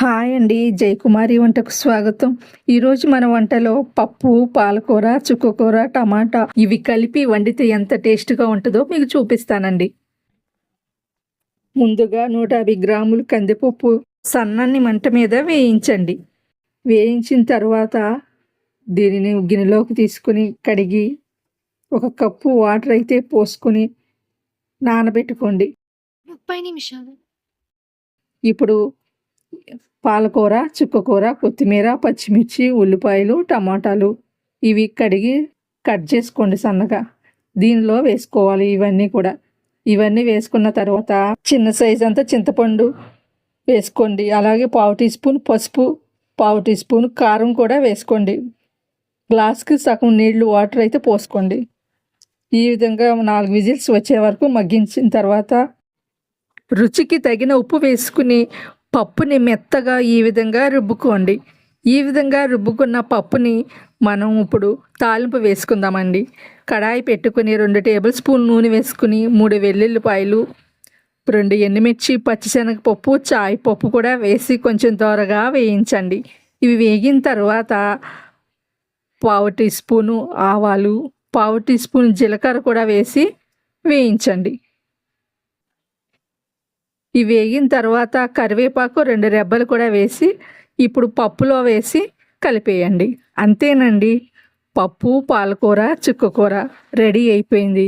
Hi అండి జయకుమారి వంటకు స్వాగతం. ఈరోజు మన వంటలో పప్పు పాలకూర చుక్కకూర టమాటా ఇవి కలిపి వండితే ఎంత టేస్ట్గా ఉంటుందో మీకు చూపిస్తానండి. ముందుగా నూట యాభై గ్రాములు కందిపప్పు సన్నని మంట మీద వేయించండి. వేయించిన తర్వాత దీనిని గిన్నెలోకి తీసుకుని కడిగి ఒక కప్పు వాటర్ అయితే పోసుకొని నానబెట్టుకోండి. ముప్పై నిమిషాలు. ఇప్పుడు పాలకూర చుక్కకూర కొత్తిమీర పచ్చిమిర్చి ఉల్లిపాయలు టమాటాలు ఇవి కడిగి కట్ చేసుకోండి సన్నగా. దీనిలో వేసుకోవాలి ఇవన్నీ కూడా. ఇవన్నీ వేసుకున్న తర్వాత చిన్న సైజ్ అంతా చింతపండు వేసుకోండి. అలాగే పావు టీ స్పూన్ పసుపు పావు టీ స్పూన్ కారం కూడా వేసుకోండి. గ్లాస్కి సగం నీళ్ళు వాటర్ అయితే పోసుకోండి. ఈ విధంగా నాలుగు విజిల్స్ వచ్చే వరకు మగ్గించిన తర్వాత రుచికి తగిన ఉప్పు వేసుకుని పప్పుని మెత్తగా ఈ విధంగా రుబ్బుకోండి. ఈ విధంగా రుబ్బుకున్న పప్పుని మనం ఇప్పుడు తాలింపు వేసుకుందామండి. కడాయి పెట్టుకుని రెండు టేబుల్ స్పూన్ నూనె వేసుకుని మూడు వెల్లుల్లిపాయలు రెండు ఎండుమిర్చి పచ్చిశనగపప్పు చాయ్ పప్పు కూడా వేసి కొంచెం దోరగా వేయించండి. ఇవి వేగిన తర్వాత పావు టీ స్పూను ఆవాలు పావు టీ స్పూన్ జీలకర్ర కూడా వేసి వేయించండి. ఇవి వేగిన తర్వాత కరివేపాకు రెండు రెబ్బలు కూడా వేసి ఇప్పుడు పప్పులో వేసి కలిపేయండి. అంతేనండి. పప్పు పాలకూర చుక్కకూర రెడీ అయిపోయింది.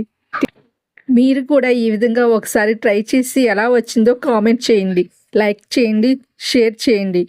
మీరు కూడా ఈ విధంగా ఒకసారి ట్రై చేసి ఎలా వచ్చిందో కామెంట్ చేయండి. లైక్ చేయండి షేర్ చేయండి.